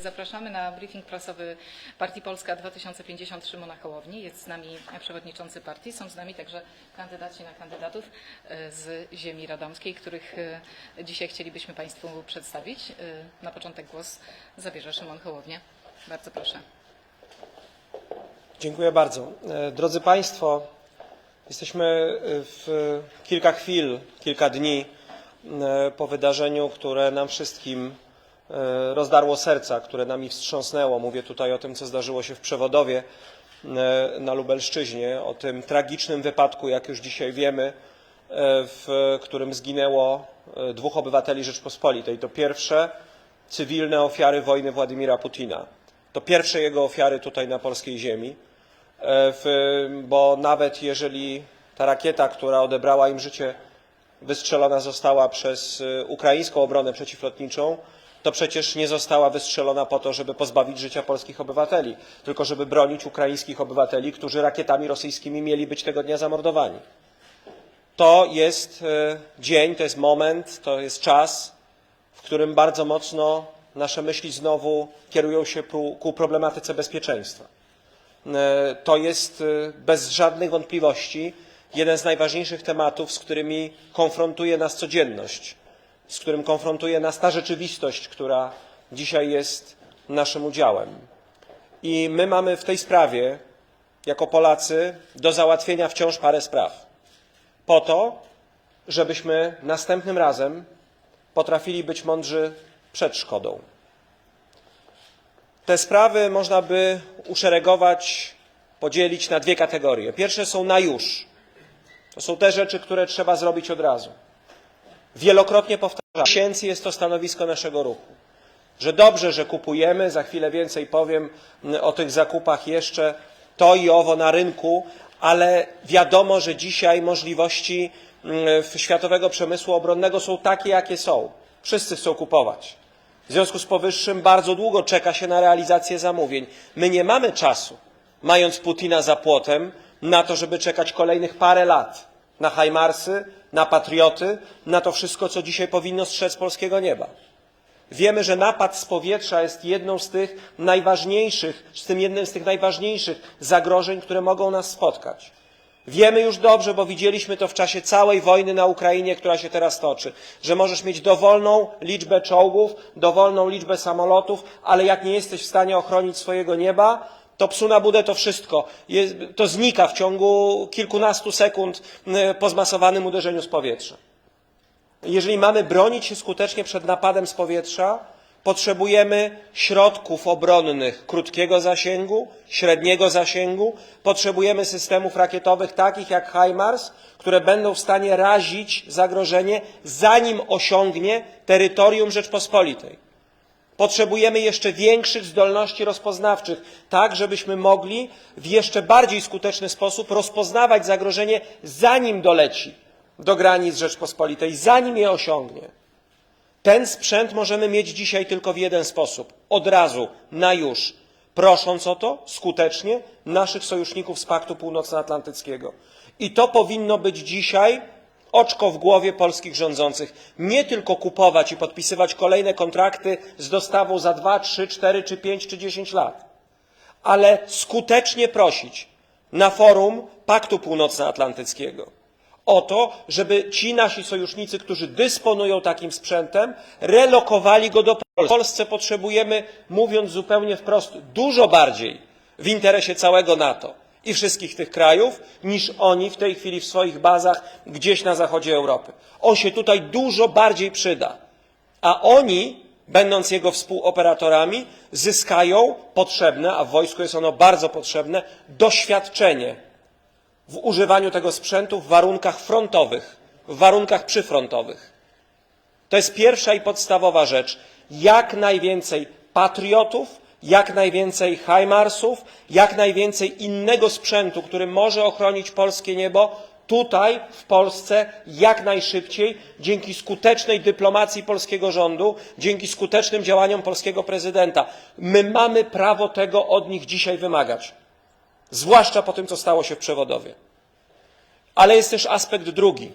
Zapraszamy na briefing prasowy Partii Polska 2050 Szymona Hołowni. Jest z nami przewodniczący partii. Są z nami także kandydaci na kandydatów e, z ziemi radomskiej, których e, dzisiaj chcielibyśmy Państwu przedstawić. E, Na początek głos zabierze Szymon Hołownia. Bardzo proszę. Dziękuję bardzo. Drodzy Państwo, jesteśmy w kilka chwil, kilka dni po wydarzeniu, które nam wszystkim rozdarło serca, które nami wstrząsnęło. Mówię tutaj o tym, co zdarzyło się w Przewodowie e, na Lubelszczyźnie, o tym tragicznym wypadku, jak już dzisiaj wiemy, e, w którym zginęło e, dwóch obywateli Rzeczpospolitej. To pierwsze cywilne ofiary wojny Władimira Putina. To pierwsze jego ofiary tutaj na polskiej ziemi, e, bo nawet jeżeli ta rakieta, która odebrała im życie, wystrzelona została przez e, ukraińską obronę przeciwlotniczą, to przecież nie została wystrzelona po to, żeby pozbawić życia polskich obywateli, tylko żeby bronić ukraińskich obywateli, którzy rakietami rosyjskimi mieli być tego dnia zamordowani. To jest e, dzień, to jest moment, to jest czas, w którym bardzo mocno nasze myśli znowu kierują się ku, problematyce bezpieczeństwa. E, To jest e, bez żadnych wątpliwości jeden z najważniejszych tematów, z którymi konfrontuje nas codzienność, z którym konfrontuje nas ta rzeczywistość, która dzisiaj jest naszym udziałem. I my mamy w tej sprawie, jako Polacy, do załatwienia wciąż parę spraw. Po to, żebyśmy następnym razem potrafili być mądrzy przed szkodą. Te sprawy można by uszeregować, podzielić na dwie kategorie. Pierwsze są na już. To są te rzeczy, które trzeba zrobić od razu. Wielokrotnie powtarzam, miesięcy jest to stanowisko naszego ruchu. Że dobrze, że kupujemy, za chwilę więcej powiem mm, o tych zakupach jeszcze, to i owo na rynku, ale wiadomo, że dzisiaj możliwości mm, światowego przemysłu obronnego są takie, jakie są. Wszyscy chcą kupować. W związku z powyższym bardzo długo czeka się na realizację zamówień. My nie mamy czasu, mając Putina za płotem, na to, żeby czekać kolejnych parę lat na Hajmarsy, na Patrioty, na to wszystko, co dzisiaj powinno strzec polskiego nieba. Wiemy, że napad z powietrza jest jedną z tych najważniejszych, z tym jednym z tych najważniejszych zagrożeń, które mogą nas spotkać. Wiemy już dobrze, bo widzieliśmy to w czasie całej wojny na Ukrainie, która się teraz toczy, że możesz mieć dowolną liczbę czołgów, dowolną liczbę samolotów, ale jak nie jesteś w stanie ochronić swojego nieba, to psu na budę to wszystko. Jest, to znika w ciągu kilkunastu sekund po zmasowanym uderzeniu z powietrza. Jeżeli mamy bronić się skutecznie przed napadem z powietrza, potrzebujemy środków obronnych krótkiego zasięgu, średniego zasięgu, potrzebujemy systemów rakietowych takich jak HIMARS, które będą w stanie razić zagrożenie, zanim osiągnie terytorium Rzeczpospolitej. Potrzebujemy jeszcze większych zdolności rozpoznawczych, tak żebyśmy mogli w jeszcze bardziej skuteczny sposób rozpoznawać zagrożenie, zanim doleci do granic Rzeczpospolitej, zanim je osiągnie. Ten sprzęt możemy mieć dzisiaj tylko w jeden sposób od razu, na już, prosząc o to skutecznie naszych sojuszników z Paktu Północnoatlantyckiego. I to powinno być dzisiaj oczko w głowie polskich rządzących. Nie tylko kupować i podpisywać kolejne kontrakty z dostawą za 2, 3, 4 czy 5 czy 10 lat, ale skutecznie prosić na forum Paktu Północnoatlantyckiego o to, żeby ci nasi sojusznicy, którzy dysponują takim sprzętem, relokowali go do Polski. W Polsce potrzebujemy, mówiąc zupełnie wprost, dużo bardziej w interesie całego NATO i wszystkich tych krajów, niż oni w tej chwili w swoich bazach gdzieś na zachodzie Europy. On się tutaj dużo bardziej przyda. A oni, będąc jego współoperatorami, zyskają potrzebne, a w wojsku jest ono bardzo potrzebne, doświadczenie w używaniu tego sprzętu w warunkach frontowych, w warunkach przyfrontowych. To jest pierwsza i podstawowa rzecz. Jak najwięcej patriotów, jak najwięcej Hajmarsów, jak najwięcej innego sprzętu, który może ochronić polskie niebo, tutaj w Polsce jak najszybciej, dzięki skutecznej dyplomacji polskiego rządu, dzięki skutecznym działaniom polskiego prezydenta. My mamy prawo tego od nich dzisiaj wymagać zwłaszcza po tym, co stało się w przewodowie. Ale jest też aspekt drugi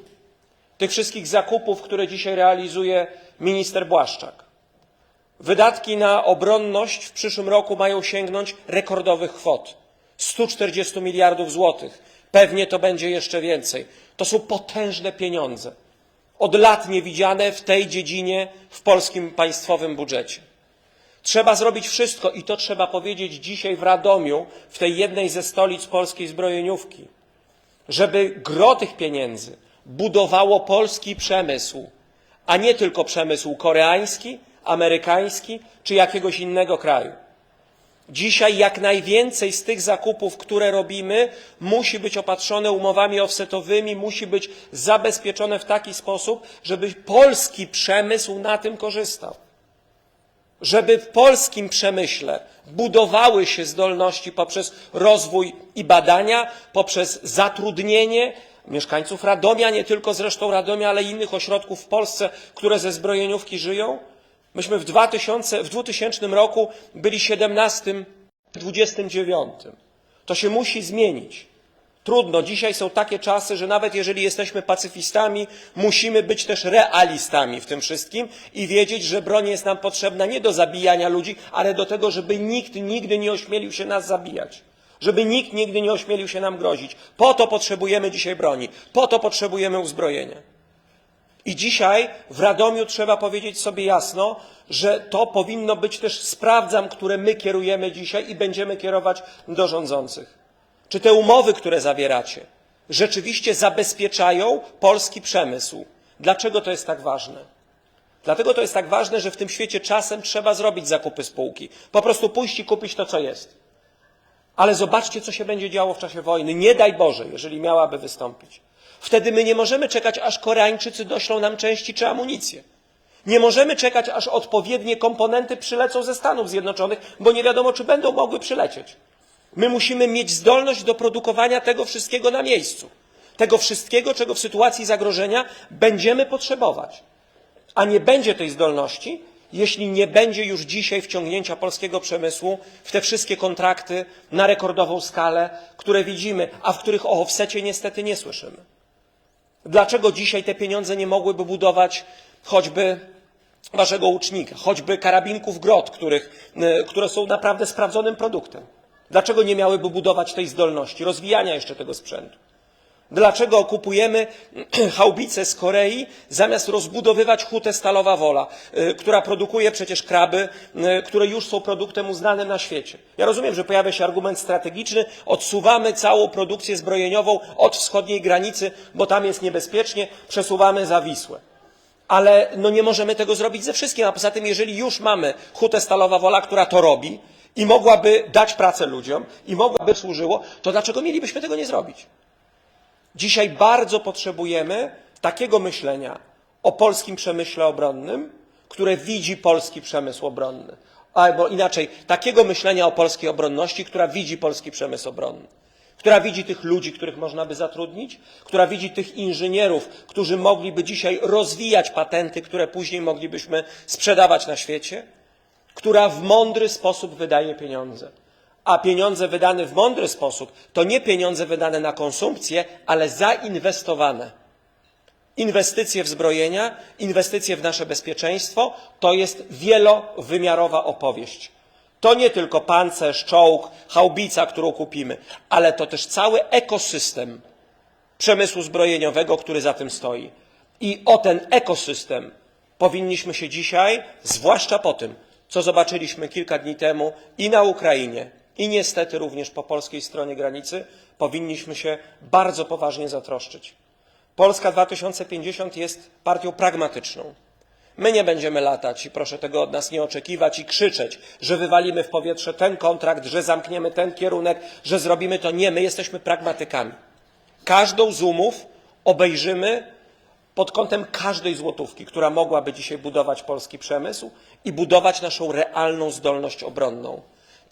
tych wszystkich zakupów, które dzisiaj realizuje minister Błaszczak. Wydatki na obronność w przyszłym roku mają sięgnąć rekordowych kwot 140 miliardów złotych. Pewnie to będzie jeszcze więcej. To są potężne pieniądze, od lat niewidziane w tej dziedzinie w polskim państwowym budżecie. Trzeba zrobić wszystko i to trzeba powiedzieć dzisiaj w Radomiu, w tej jednej ze stolic polskiej zbrojeniówki, żeby gro tych pieniędzy budowało polski przemysł, a nie tylko przemysł koreański, amerykański czy jakiegoś innego kraju. Dzisiaj jak najwięcej z tych zakupów, które robimy, musi być opatrzone umowami offsetowymi, musi być zabezpieczone w taki sposób, żeby polski przemysł na tym korzystał. Żeby w polskim przemyśle budowały się zdolności poprzez rozwój i badania, poprzez zatrudnienie mieszkańców Radomia, nie tylko zresztą Radomia, ale innych ośrodków w Polsce, które ze zbrojeniówki żyją. Myśmy w 2000, w 2000 roku byli 17, 29. To się musi zmienić. Trudno, dzisiaj są takie czasy, że nawet jeżeli jesteśmy pacyfistami, musimy być też realistami w tym wszystkim i wiedzieć, że broń jest nam potrzebna nie do zabijania ludzi, ale do tego, żeby nikt nigdy nie ośmielił się nas zabijać. Żeby nikt nigdy nie ośmielił się nam grozić. Po to potrzebujemy dzisiaj broni, po to potrzebujemy uzbrojenia. I dzisiaj w Radomiu trzeba powiedzieć sobie jasno, że to powinno być też sprawdzam, które my kierujemy dzisiaj i będziemy kierować do rządzących. Czy te umowy, które zawieracie, rzeczywiście zabezpieczają polski przemysł? Dlaczego to jest tak ważne? Dlatego to jest tak ważne, że w tym świecie czasem trzeba zrobić zakupy spółki. Po prostu pójść i kupić to, co jest. Ale zobaczcie, co się będzie działo w czasie wojny. Nie daj Boże, jeżeli miałaby wystąpić. Wtedy my nie możemy czekać, aż Koreańczycy doślą nam części czy amunicję. Nie możemy czekać, aż odpowiednie komponenty przylecą ze Stanów Zjednoczonych, bo nie wiadomo, czy będą mogły przylecieć. My musimy mieć zdolność do produkowania tego wszystkiego na miejscu. Tego wszystkiego, czego w sytuacji zagrożenia będziemy potrzebować. A nie będzie tej zdolności, jeśli nie będzie już dzisiaj wciągnięcia polskiego przemysłu w te wszystkie kontrakty na rekordową skalę, które widzimy, a w których o offsecie niestety nie słyszymy. Dlaczego dzisiaj te pieniądze nie mogłyby budować choćby waszego łucznika, choćby karabinków grot, których, y, które są naprawdę sprawdzonym produktem? Dlaczego nie miałyby budować tej zdolności, rozwijania jeszcze tego sprzętu? Dlaczego kupujemy haubice z Korei, zamiast rozbudowywać hutę Stalowa Wola, y, która produkuje przecież kraby, y, które już są produktem uznanym na świecie? Ja rozumiem, że pojawia się argument strategiczny, odsuwamy całą produkcję zbrojeniową od wschodniej granicy, bo tam jest niebezpiecznie, przesuwamy za Wisłę. Ale no nie możemy tego zrobić ze wszystkim, a poza tym, jeżeli już mamy hutę Stalowa Wola, która to robi i mogłaby dać pracę ludziom i mogłaby służyło, to dlaczego mielibyśmy tego nie zrobić? Dzisiaj bardzo potrzebujemy takiego myślenia o polskim przemyśle obronnym, które widzi polski przemysł obronny. Albo inaczej, takiego myślenia o polskiej obronności, która widzi polski przemysł obronny. Która widzi tych ludzi, których można by zatrudnić, która widzi tych inżynierów, którzy mogliby dzisiaj rozwijać patenty, które później moglibyśmy sprzedawać na świecie, która w mądry sposób wydaje pieniądze. A pieniądze wydane w mądry sposób to nie pieniądze wydane na konsumpcję, ale zainwestowane. Inwestycje w zbrojenia, inwestycje w nasze bezpieczeństwo to jest wielowymiarowa opowieść. To nie tylko pancerz, czołg, haubica, którą kupimy, ale to też cały ekosystem przemysłu zbrojeniowego, który za tym stoi. I o ten ekosystem powinniśmy się dzisiaj, zwłaszcza po tym, co zobaczyliśmy kilka dni temu i na Ukrainie, i niestety również po polskiej stronie granicy, powinniśmy się bardzo poważnie zatroszczyć. Polska 2050 jest partią pragmatyczną. My nie będziemy latać i proszę tego od nas nie oczekiwać i krzyczeć, że wywalimy w powietrze ten kontrakt, że zamkniemy ten kierunek, że zrobimy to. Nie, my jesteśmy pragmatykami. Każdą z umów obejrzymy pod kątem każdej złotówki, która mogłaby dzisiaj budować polski przemysł i budować naszą realną zdolność obronną.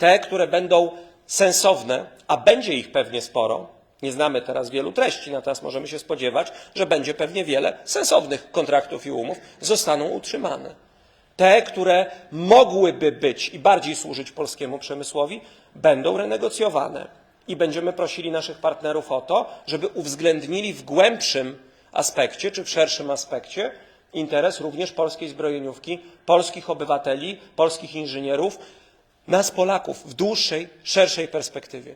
Te, które będą sensowne, a będzie ich pewnie sporo. Nie znamy teraz wielu treści, natomiast możemy się spodziewać, że będzie pewnie wiele sensownych kontraktów i umów, zostaną utrzymane. Te, które mogłyby być i bardziej służyć polskiemu przemysłowi, będą renegocjowane. I będziemy prosili naszych partnerów o to, żeby uwzględnili w głębszym aspekcie czy w szerszym aspekcie interes również polskiej zbrojeniówki, polskich obywateli, polskich inżynierów, nas Polaków w dłuższej, szerszej perspektywie.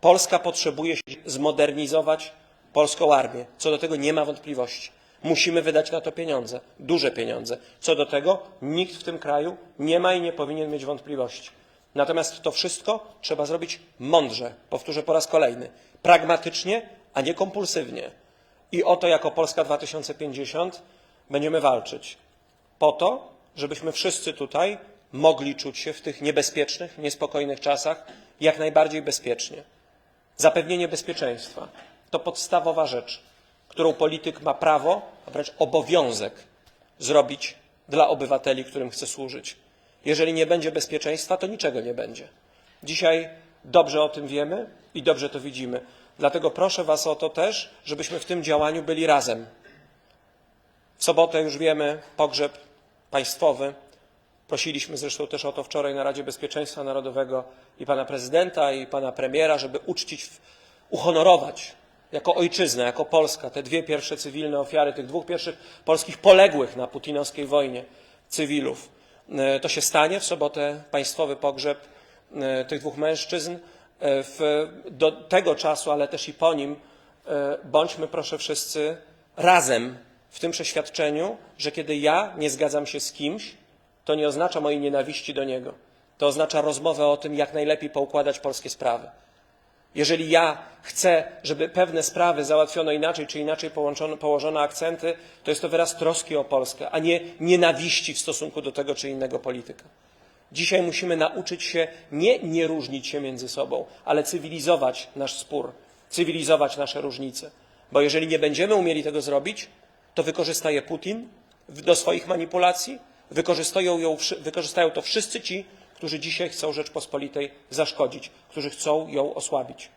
Polska potrzebuje zmodernizować polską armię. Co do tego nie ma wątpliwości. Musimy wydać na to pieniądze, duże pieniądze. Co do tego nikt w tym kraju nie ma i nie powinien mieć wątpliwości. Natomiast to wszystko trzeba zrobić mądrze, powtórzę po raz kolejny, pragmatycznie, a nie kompulsywnie. I o to jako Polska 2050 będziemy walczyć. Po to, żebyśmy wszyscy tutaj mogli czuć się w tych niebezpiecznych, niespokojnych czasach jak najbardziej bezpiecznie. Zapewnienie bezpieczeństwa to podstawowa rzecz, którą polityk ma prawo, a wręcz obowiązek zrobić dla obywateli, którym chce służyć. Jeżeli nie będzie bezpieczeństwa, to niczego nie będzie. Dzisiaj dobrze o tym wiemy i dobrze to widzimy. Dlatego proszę Was o to też, żebyśmy w tym działaniu byli razem. W sobotę już wiemy pogrzeb państwowy. Prosiliśmy zresztą też o to wczoraj na Radzie Bezpieczeństwa Narodowego i pana prezydenta, i pana premiera, żeby uczcić, uhonorować jako ojczyznę, jako Polska te dwie pierwsze cywilne ofiary, tych dwóch pierwszych polskich poległych na putinowskiej wojnie cywilów. E, To się stanie w sobotę państwowy pogrzeb e, tych dwóch mężczyzn. E, W, do tego czasu, ale też i po nim, bądźmy proszę wszyscy razem w tym przeświadczeniu, że kiedy ja nie zgadzam się z kimś, to nie oznacza mojej nienawiści do niego. To oznacza rozmowę o tym, jak najlepiej poukładać polskie sprawy. Jeżeli ja chcę, żeby pewne sprawy załatwiono inaczej czy inaczej połączono, położono akcenty, to jest to wyraz troski o Polskę, a nie nienawiści w stosunku do tego czy innego polityka. Dzisiaj musimy nauczyć się nie nie różnić się między sobą, ale cywilizować nasz spór, cywilizować nasze różnice. Bo jeżeli nie będziemy umieli tego zrobić, to wykorzysta je Putin do swoich manipulacji, wykorzystają, ją, wszy- wykorzystają to wszyscy ci, którzy dzisiaj chcą Rzeczpospolitej zaszkodzić, którzy chcą ją osłabić.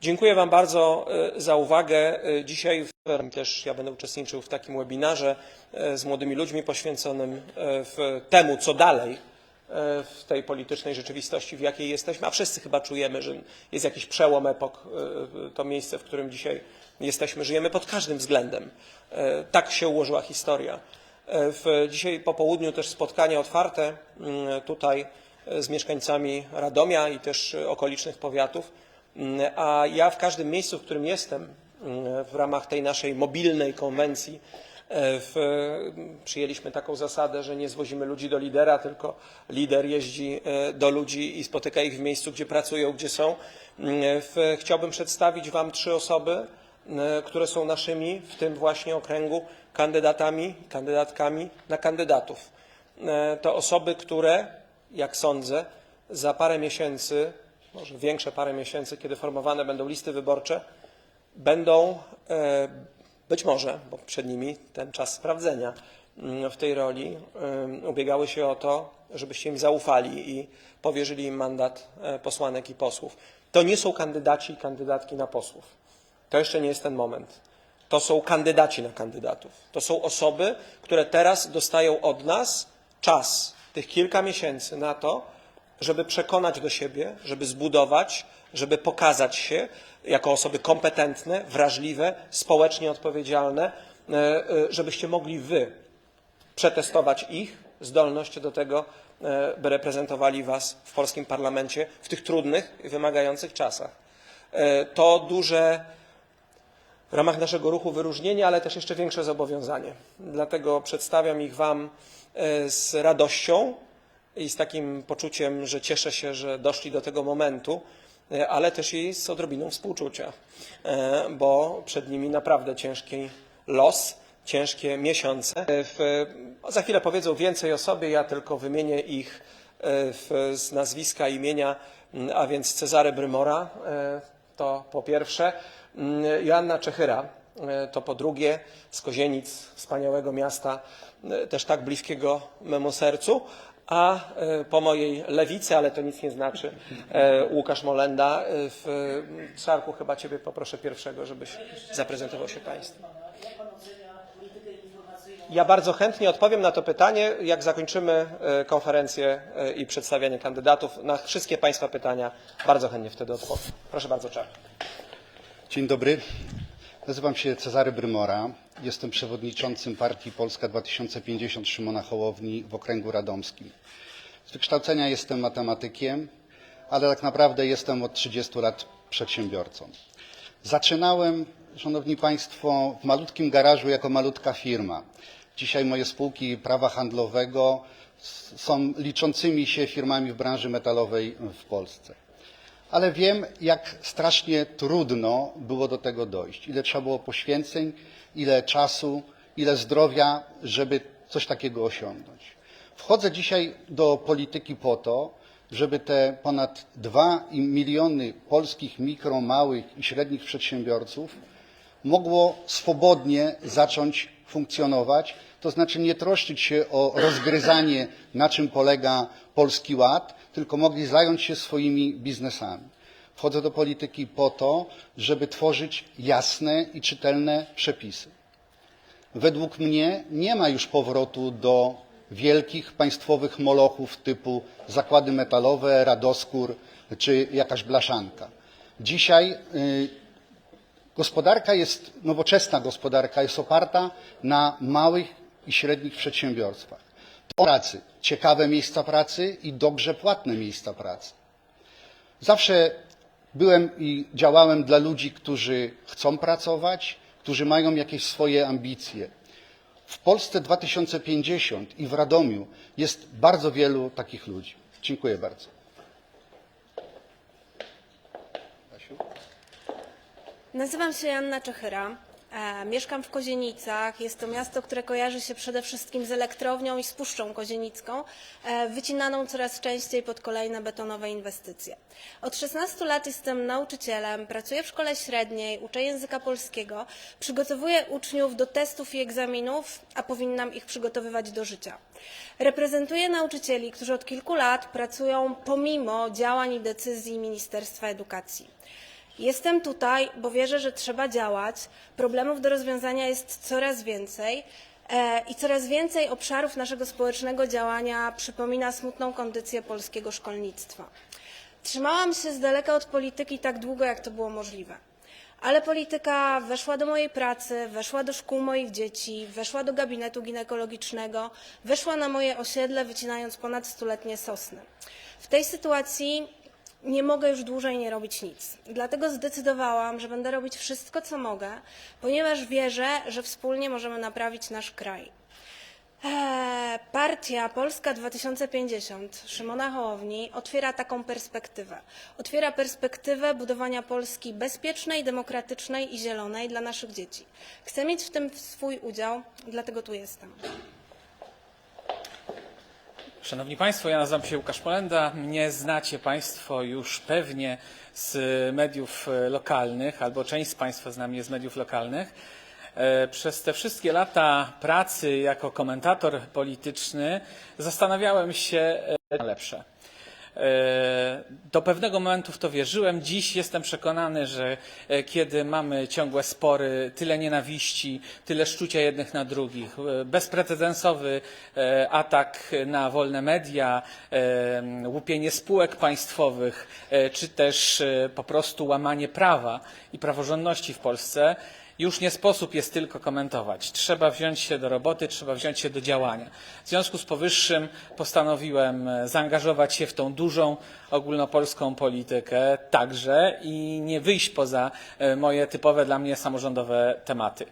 Dziękuję Wam bardzo e, za uwagę. E, Dzisiaj w- też ja będę uczestniczył w takim webinarze e, z młodymi ludźmi poświęconym temu, co dalej w tej politycznej rzeczywistości, w jakiej jesteśmy, a wszyscy chyba czujemy, że jest jakiś przełom epok, to miejsce, w którym dzisiaj jesteśmy, żyjemy pod każdym względem. Tak się ułożyła historia. E, W dzisiaj po południu też spotkanie otwarte mm, tutaj e, z mieszkańcami Radomia i też e, okolicznych powiatów. Mm, A ja w każdym miejscu, w którym jestem, mm, w ramach tej naszej mobilnej konwencji, w, przyjęliśmy taką zasadę, że nie zwozimy ludzi do lidera, tylko lider jeździ do ludzi i spotyka ich w miejscu, gdzie pracują, gdzie są. W, chciałbym przedstawić Wam trzy osoby, które są naszymi w tym właśnie okręgu kandydatami, kandydatkami na kandydatów. E, To osoby, które, jak sądzę, za parę miesięcy, może większe parę miesięcy, kiedy formowane będą listy wyborcze, będą e, być może, bo przed nimi ten czas sprawdzenia mm, w tej roli, e, ubiegały się o to, żebyście im zaufali i powierzyli im mandat e, posłanek i posłów. To nie są kandydaci i kandydatki na posłów. To jeszcze nie jest ten moment. To są kandydaci na kandydatów. To są osoby, które teraz dostają od nas czas, tych kilka miesięcy na to, żeby przekonać do siebie, żeby zbudować, żeby pokazać się jako osoby kompetentne, wrażliwe, społecznie odpowiedzialne, e, e, żebyście mogli wy przetestować ich zdolność do tego, e, by reprezentowali Was w polskim parlamencie w tych trudnych i wymagających czasach. To duże w ramach naszego ruchu wyróżnienie, ale też jeszcze większe zobowiązanie. Dlatego przedstawiam ich Wam e, z radością i z takim poczuciem, że cieszę się, że doszli do tego momentu, e, ale też i z odrobiną współczucia, e, bo przed nimi naprawdę ciężki los, ciężkie miesiące. Za chwilę powiedzą więcej o sobie, ja tylko wymienię ich z nazwiska, imienia, a więc Cezary Brymora, to po pierwsze, Joanna Czechyra, e, to po drugie, z Kozienic, wspaniałego miasta, e, też tak bliskiego memu sercu, a po mojej lewicy, ale to nic nie znaczy, Łukasz Molenda. W Szarku chyba Ciebie poproszę pierwszego, żebyś zaprezentował się Państwu. Ja bardzo chętnie odpowiem na to pytanie, jak zakończymy konferencję i przedstawianie kandydatów. Na wszystkie Państwa pytania bardzo chętnie wtedy odpowiem. Proszę bardzo, Czarek. Dzień dobry. Nazywam się Cezary Brymora. Jestem przewodniczącym partii Polska 2050 Szymona Hołowni w okręgu radomskim. Z wykształcenia jestem matematykiem, ale tak naprawdę jestem od 30 lat przedsiębiorcą. Zaczynałem, Szanowni Państwo, w malutkim garażu jako malutka firma. Dzisiaj moje spółki prawa handlowego są liczącymi się firmami w branży metalowej w Polsce ale wiem, jak strasznie trudno było do tego dojść. Ile trzeba było poświęceń, ile czasu, ile zdrowia, żeby coś takiego osiągnąć. Wchodzę dzisiaj do polityki po to, żeby te ponad 2 miliony polskich mikro, małych i średnich przedsiębiorców mogło swobodnie zacząć funkcjonować, to znaczy nie troszczyć się o rozgryzanie, na czym polega Polski Ład, tylko mogli zająć się swoimi biznesami. Wchodzę do polityki po to, żeby tworzyć jasne i czytelne przepisy. Według mnie nie ma już powrotu do wielkich państwowych molochów typu zakłady metalowe, radoskór czy jakaś blaszanka. Dzisiaj y, Gospodarka nowoczesna gospodarka jest oparta na małych i średnich przedsiębiorstwach. To pracy, ciekawe miejsca pracy i dobrze płatne miejsca pracy. Zawsze byłem i działałem dla ludzi, którzy chcą pracować, którzy mają jakieś swoje ambicje. W Polsce 2050 i w Radomiu jest bardzo wielu takich ludzi. Dziękuję bardzo. Nazywam się Joanna Czechyra. E, mieszkam w Kozienicach. Jest to miasto, które kojarzy się przede wszystkim z elektrownią i z Puszczą Kozienicką, e, wycinaną coraz częściej pod kolejne betonowe inwestycje. Od 16 lat jestem nauczycielem, pracuję w szkole średniej, uczę języka polskiego, przygotowuję uczniów do testów i egzaminów, a powinnam ich przygotowywać do życia. Reprezentuję nauczycieli, którzy od kilku lat pracują pomimo działań i decyzji Ministerstwa Edukacji. Jestem tutaj, bo wierzę, że trzeba działać. Problemów do rozwiązania jest coraz więcej e, i coraz więcej obszarów naszego społecznego działania przypomina smutną kondycję polskiego szkolnictwa. Trzymałam się z daleka od polityki tak długo, jak to było możliwe. Ale polityka weszła do mojej pracy, weszła do szkół moich dzieci, weszła do gabinetu ginekologicznego, weszła na moje osiedle, wycinając ponad stuletnie sosny. W tej sytuacji nie mogę już dłużej nie robić nic. Dlatego zdecydowałam, że będę robić wszystko, co mogę, ponieważ wierzę, że wspólnie możemy naprawić nasz kraj. Eee, Partia Polska 2050 Szymona Hołowni otwiera taką perspektywę. Otwiera perspektywę budowania Polski bezpiecznej, demokratycznej i zielonej dla naszych dzieci. Chcę mieć w tym swój udział, dlatego tu jestem. Szanowni Państwo, ja nazywam się Łukasz Polenda. Mnie znacie Państwo już pewnie z mediów e, lokalnych, albo część z Państwa zna mnie z mediów lokalnych. E, Przez te wszystkie lata pracy jako komentator polityczny zastanawiałem się, e, co lepsze. E, Do pewnego momentu w to wierzyłem. Dziś jestem przekonany, że e, kiedy mamy ciągłe spory, tyle nienawiści, tyle szczucia jednych na drugich, e, bezprecedensowy atak na wolne media, łupienie spółek państwowych, czy też po prostu łamanie prawa i praworządności w Polsce, już nie sposób jest tylko komentować. Trzeba wziąć się do roboty, trzeba wziąć się do działania. W związku z powyższym postanowiłem e, zaangażować się w tą dużą ogólnopolską politykę także i nie wyjść poza e, moje typowe dla mnie samorządowe tematy.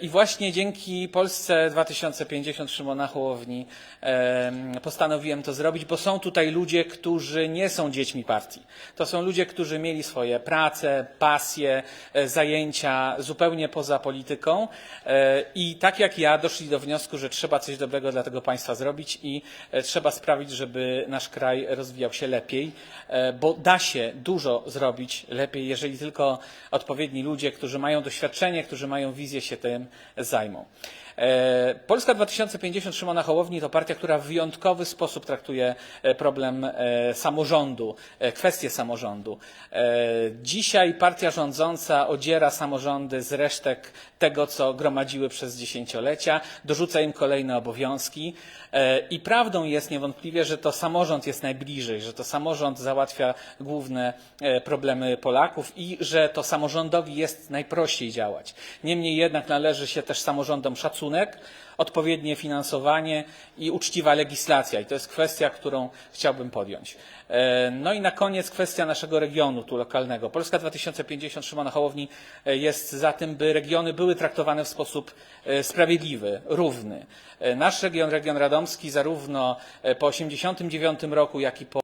I właśnie dzięki Polsce 2050 Szymona Hołowni em, postanowiłem to zrobić, bo są tutaj ludzie, którzy nie są dziećmi partii. To są ludzie, którzy mieli swoje prace, pasje, e, zajęcia zupełnie poza polityką e, i tak jak ja doszli do wniosku, że trzeba coś dobrego dla tego państwa zrobić i e, trzeba sprawić, żeby nasz kraj rozwijał się lepiej, bo da się dużo zrobić lepiej, jeżeli tylko odpowiedni ludzie, którzy mają doświadczenie, którzy mają wizję się tym zajmą. E, Polska 2050 Szymona Hołowni to partia, która w wyjątkowy sposób traktuje e, problem e, samorządu, kwestię samorządu. Dzisiaj partia rządząca odziera samorządy z resztek tego, co gromadziły przez dziesięciolecia, dorzuca im kolejne obowiązki i prawdą jest niewątpliwie, że to samorząd jest najbliżej, że to samorząd załatwia główne problemy Polaków i że to samorządowi jest najprościej działać. Niemniej jednak należy się też samorządom szacunek, odpowiednie finansowanie i uczciwa legislacja. I to jest kwestia, którą chciałbym podjąć. E, No i na koniec kwestia naszego regionu tu lokalnego. Polska 2050 Szymona Hołowni e, jest za tym, by regiony były traktowane w sposób e, sprawiedliwy, równy. Nasz region, region radomski, zarówno po 1989 roku, jak i po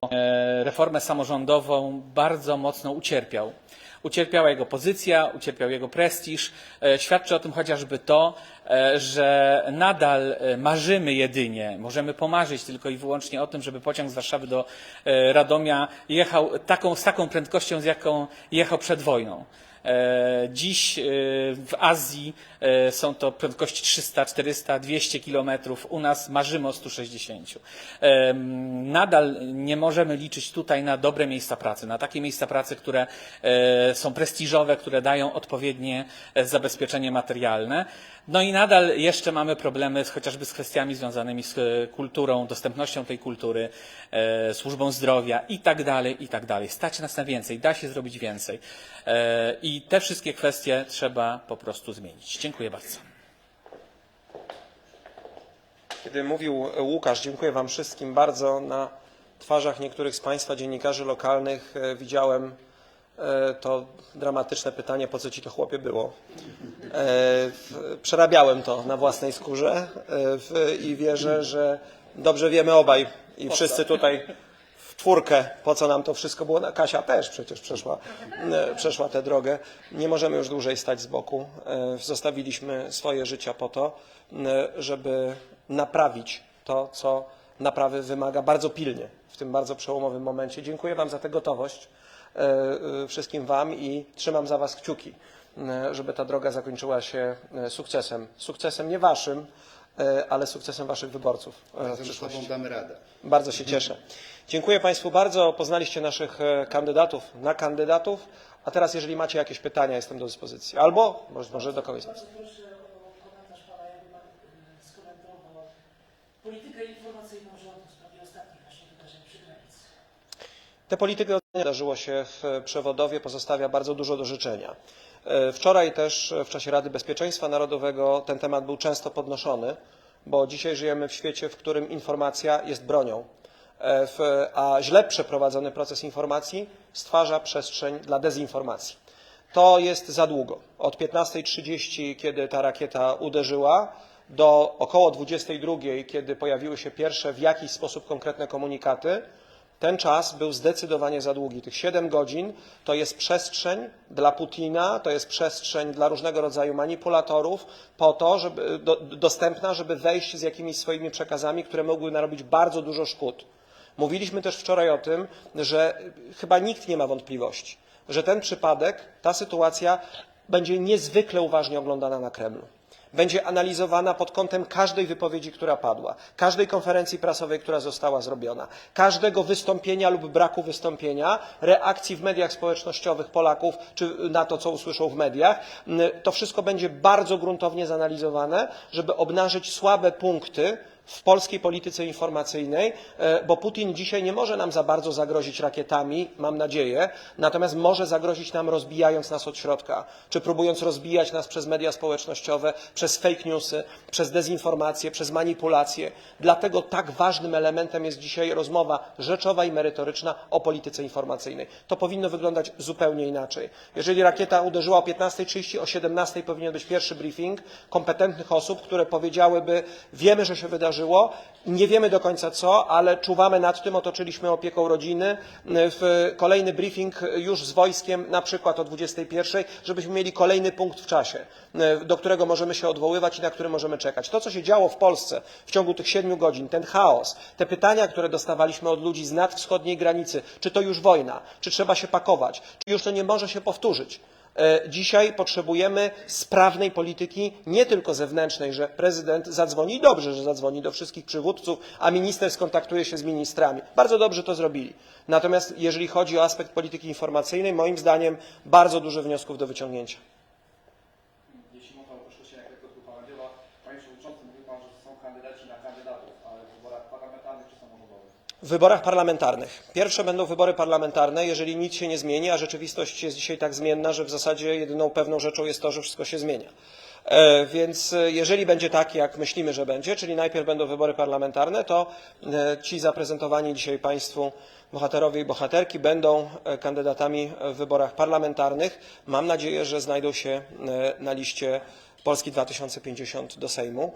reformę samorządową bardzo mocno ucierpiał. Ucierpiała jego pozycja, ucierpiał jego prestiż. E, Świadczy o tym chociażby to, e, że nadal e, marzymy jedynie, możemy pomarzyć tylko i wyłącznie o tym, żeby pociąg z Warszawy do Radomia jechał taką, z taką prędkością, z jaką jechał przed wojną. Dziś w Azji są to prędkości 300, 400, 200 kilometrów. U nas marzymy o 160. E, Nadal nie możemy liczyć tutaj na dobre miejsca pracy, na takie miejsca pracy, które e, są prestiżowe, które dają odpowiednie e, zabezpieczenie materialne. No i nadal jeszcze mamy problemy z, chociażby z kwestiami związanymi z e, kulturą, dostępnością tej kultury, e, służbą zdrowia i tak dalej, i tak dalej. Stać nas na więcej, da się zrobić więcej. E, I te wszystkie kwestie trzeba po prostu zmienić. Dziękuję bardzo. Kiedy mówił Łukasz, dziękuję Wam wszystkim bardzo. Na twarzach niektórych z Państwa dziennikarzy lokalnych e, widziałem e, to dramatyczne pytanie, po co Ci to chłopie było. E, Przerabiałem to na własnej skórze i wierzę, że dobrze wiemy obaj i wszyscy tutaj w czwórkę, po co nam to wszystko było. Kasia też przecież przeszła, e, przeszła tę drogę. Nie możemy już dłużej stać z boku. E, Zostawiliśmy swoje życia po to, e, żeby naprawić to, co naprawy wymaga bardzo pilnie w tym bardzo przełomowym momencie. Dziękuję Wam za tę gotowość, wszystkim Wam i trzymam za Was kciuki, żeby ta droga zakończyła się sukcesem. Sukcesem nie Waszym, ale sukcesem Waszych wyborców w Razem z. Tobą damy radę. Bardzo się cieszę. Dziękuję Państwu bardzo. Poznaliście naszych e, kandydatów na kandydatów. A teraz, jeżeli macie jakieś pytania, jestem do dyspozycji. Albo może, może do kogoś z Was. Proszę o komentarz Pana, jakby Pan y, skomentował politykę informacyjną rządu w sprawie ostatnich właśnie wydarzeń przy granicy. Tę politykę wydarzyło się w Przewodowie, pozostawia bardzo dużo do życzenia. E, Wczoraj też e, w czasie Rady Bezpieczeństwa Narodowego ten temat był często podnoszony, bo dzisiaj żyjemy w świecie, w którym informacja jest bronią, E, w, a źle przeprowadzony proces informacji stwarza przestrzeń dla dezinformacji. To jest za długo. Od 15.30, kiedy ta rakieta uderzyła, do około 22.00, kiedy pojawiły się pierwsze w jakiś sposób konkretne komunikaty, ten czas był zdecydowanie za długi. Tych 7 godzin to jest przestrzeń dla Putina, to jest przestrzeń dla różnego rodzaju manipulatorów, po to, żeby, do, dostępna, żeby wejść z jakimiś swoimi przekazami, które mogły narobić bardzo dużo szkód. Mówiliśmy też wczoraj o tym, że chyba nikt nie ma wątpliwości, że ten przypadek, ta sytuacja będzie niezwykle uważnie oglądana na Kremlu. Będzie analizowana pod kątem każdej wypowiedzi, która padła, każdej konferencji prasowej, która została zrobiona, każdego wystąpienia lub braku wystąpienia, reakcji w mediach społecznościowych Polaków czy na to, co usłyszą w mediach. To wszystko będzie bardzo gruntownie zanalizowane, żeby obnażyć słabe punkty w polskiej polityce informacyjnej, e, bo Putin dzisiaj nie może nam za bardzo zagrozić rakietami, mam nadzieję, natomiast może zagrozić nam rozbijając nas od środka, czy próbując rozbijać nas przez media społecznościowe, przez fake newsy, przez dezinformację, przez manipulacje. Dlatego tak ważnym elementem jest dzisiaj rozmowa rzeczowa i merytoryczna o polityce informacyjnej. To powinno wyglądać zupełnie inaczej. Jeżeli rakieta uderzyła o 15.30, o 17.00 powinien być pierwszy briefing kompetentnych osób, które powiedziałyby, wiemy, że się wydarzyło, nie wiemy do końca co, ale czuwamy nad tym, otoczyliśmy opieką rodziny. W kolejny briefing już z wojskiem, na przykład o 21.00, żebyśmy mieli kolejny punkt w czasie, do którego możemy się odwoływać i na który możemy czekać. To, co się działo w Polsce w ciągu tych siedmiu godzin, ten chaos, te pytania, które dostawaliśmy od ludzi z nad wschodniej granicy, czy to już wojna, czy trzeba się pakować, czy już to nie może się powtórzyć. E, Dzisiaj potrzebujemy sprawnej polityki, nie tylko zewnętrznej, że prezydent zadzwoni, i dobrze, że zadzwoni do wszystkich przywódców, a minister skontaktuje się z ministrami. Bardzo dobrze to zrobili. Natomiast jeżeli chodzi o aspekt polityki informacyjnej, moim zdaniem bardzo dużo wniosków do wyciągnięcia. Jeśli można uproszczenia, jak tylko Pana Dzieła, Panie Przewodniczący, mówił Pan, że są kandydaci na kandydatów, ale w wyborach parlamentarnych czy samorządowych? W wyborach parlamentarnych. Pierwsze będą wybory parlamentarne, jeżeli nic się nie zmieni, a rzeczywistość jest dzisiaj tak zmienna, że w zasadzie jedyną pewną rzeczą jest to, że wszystko się zmienia. E, Więc e, jeżeli będzie tak, jak myślimy, że będzie, czyli najpierw będą wybory parlamentarne, to e, ci zaprezentowani dzisiaj Państwu bohaterowie i bohaterki będą kandydatami w wyborach parlamentarnych. Mam nadzieję, że znajdą się na liście Polski 2050 do Sejmu,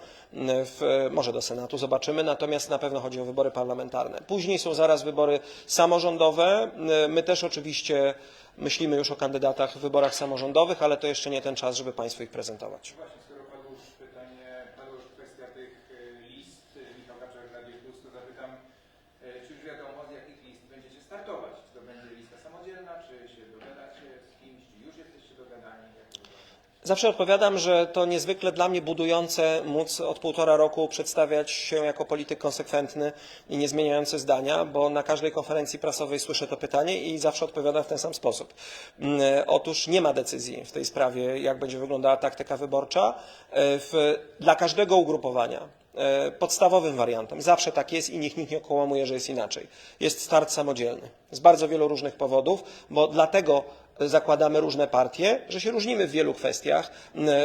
w, może do Senatu, zobaczymy, natomiast na pewno chodzi o wybory parlamentarne. Później są zaraz wybory samorządowe. My też oczywiście myślimy już o kandydatach w wyborach samorządowych, ale to jeszcze nie ten czas, żeby Państwu ich prezentować. Właśnie, skoro padło już pytanie, padła już kwestia tych e, list, e, Michał Kaczak, Radio Plus, to zapytam, e, czy już wiadomo, z jakich list będziecie startować? Czy to będzie lista samodzielna, czy się dogadacie z kimś, czy już jesteście dogadani? Jak to wygląda? Zawsze odpowiadam, że to niezwykle dla mnie budujące móc od półtora roku przedstawiać się jako polityk konsekwentny i nie zmieniający zdania, bo na każdej konferencji prasowej słyszę to pytanie i zawsze odpowiadam w ten sam sposób. Mm, Otóż nie ma decyzji w tej sprawie, jak będzie wyglądała taktyka wyborcza. E, W, dla każdego ugrupowania e, podstawowym wariantem, zawsze tak jest i niech nikt nie okłamuje, że jest inaczej, jest start samodzielny. Z bardzo wielu różnych powodów, bo dlatego zakładamy różne partie, że się różnimy w wielu kwestiach,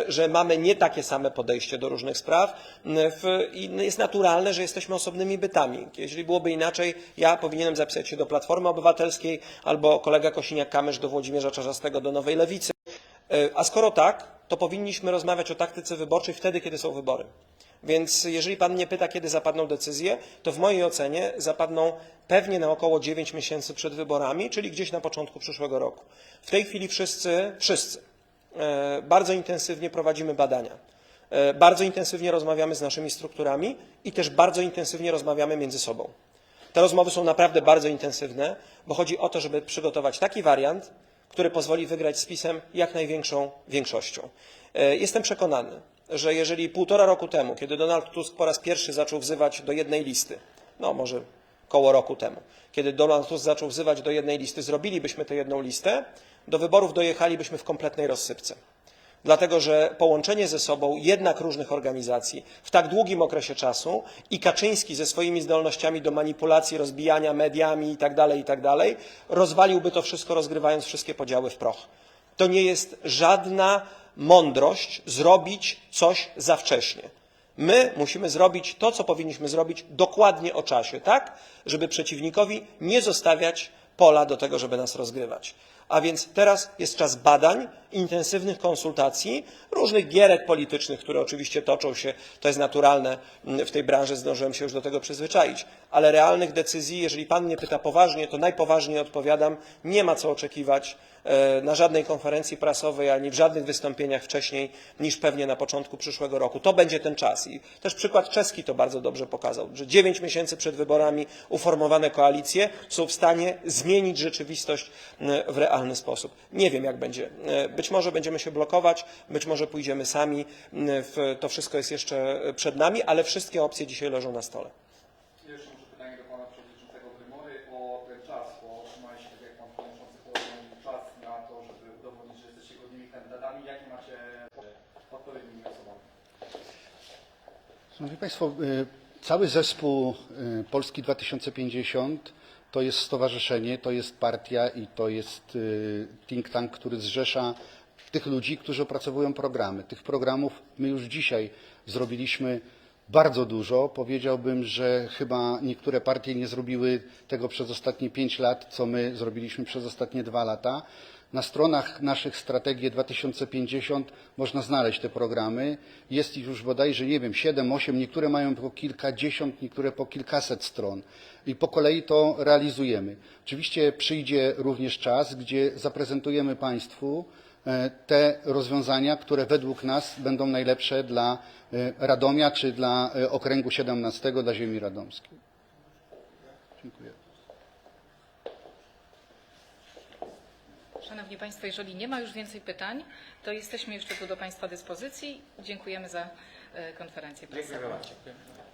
że mamy nie takie same podejście do różnych spraw i jest naturalne, że jesteśmy osobnymi bytami. Jeżeli byłoby inaczej, ja powinienem zapisać się do Platformy Obywatelskiej albo kolega Kosiniak-Kamysz do Włodzimierza Czarzastego do Nowej Lewicy. E, A skoro tak, to powinniśmy rozmawiać o taktyce wyborczej wtedy, kiedy są wybory. Więc jeżeli pan mnie pyta, kiedy zapadną decyzje, to w mojej ocenie zapadną pewnie na około 9 miesięcy przed wyborami, czyli gdzieś na początku przyszłego roku. W tej chwili wszyscy, wszyscy e, bardzo intensywnie prowadzimy badania. E, Bardzo intensywnie rozmawiamy z naszymi strukturami i też bardzo intensywnie rozmawiamy między sobą. Te rozmowy są naprawdę bardzo intensywne, bo chodzi o to, żeby przygotować taki wariant, który pozwoli wygrać z PiSem jak największą większością. E, Jestem przekonany, że jeżeli półtora roku temu, kiedy Donald Tusk po raz pierwszy zaczął wzywać do jednej listy, no może koło roku temu, kiedy Donald Tusk zaczął wzywać do jednej listy, zrobilibyśmy tę jedną listę, do wyborów dojechalibyśmy w kompletnej rozsypce dlatego że połączenie ze sobą jednak różnych organizacji w tak długim okresie czasu i Kaczyński ze swoimi zdolnościami do manipulacji, rozbijania mediami itd., itd., rozwaliłby to wszystko, rozgrywając wszystkie podziały w proch. To nie jest żadna mądrość zrobić coś za wcześnie. My musimy zrobić to, co powinniśmy zrobić dokładnie o czasie, tak, żeby przeciwnikowi nie zostawiać pola do tego, żeby nas rozgrywać. A więc teraz jest czas badań, intensywnych konsultacji, różnych gierek politycznych, które oczywiście toczą się, to jest naturalne mm, w tej branży, zdążyłem się już do tego przyzwyczaić, ale realnych decyzji, jeżeli Pan mnie pyta poważnie, to najpoważniej odpowiadam, nie ma co oczekiwać na żadnej konferencji prasowej, ani w żadnych wystąpieniach wcześniej niż pewnie na początku przyszłego roku. To będzie ten czas. I też przykład czeski to bardzo dobrze pokazał, że dziewięć miesięcy przed wyborami uformowane koalicje są w stanie zmienić rzeczywistość w realny sposób. Nie wiem, jak będzie. E, Być może będziemy się blokować, być może pójdziemy sami. To wszystko jest jeszcze przed nami, ale wszystkie opcje dzisiaj leżą na stole. Jeszcze może pytanie do Pana Przewodniczącego Grymory o ten czas, bo otrzymaliście, tak jak Pan Przewodniczący powiedział, czas na to, żeby udowodnić, że jesteście godnymi kandydatami. Jakie macie e, odpowiednimi osobami? Szanowni Państwo, y, cały zespół y, Polski 2050 to jest stowarzyszenie, to jest partia i to jest y, think tank, który zrzesza tych ludzi, którzy opracowują programy. Tych programów my już dzisiaj zrobiliśmy bardzo dużo. Powiedziałbym, że chyba niektóre partie nie zrobiły tego przez ostatnie pięć lat, co my zrobiliśmy przez ostatnie dwa lata. Na stronach naszych Strategii 2050 można znaleźć te programy. Jest ich już bodajże, nie wiem, siedem, osiem, niektóre mają po kilkadziesiąt, niektóre po kilkaset stron. I po kolei to realizujemy. Oczywiście przyjdzie również czas, gdzie zaprezentujemy Państwu e, te rozwiązania, które według nas będą najlepsze dla e, Radomia czy dla e, okręgu 17, dla ziemi radomskiej. Dziękuję. Szanowni Państwo, jeżeli nie ma już więcej pytań, to jesteśmy jeszcze tu do Państwa dyspozycji. Dziękujemy za e, konferencję prasową. Dziękuję bardzo.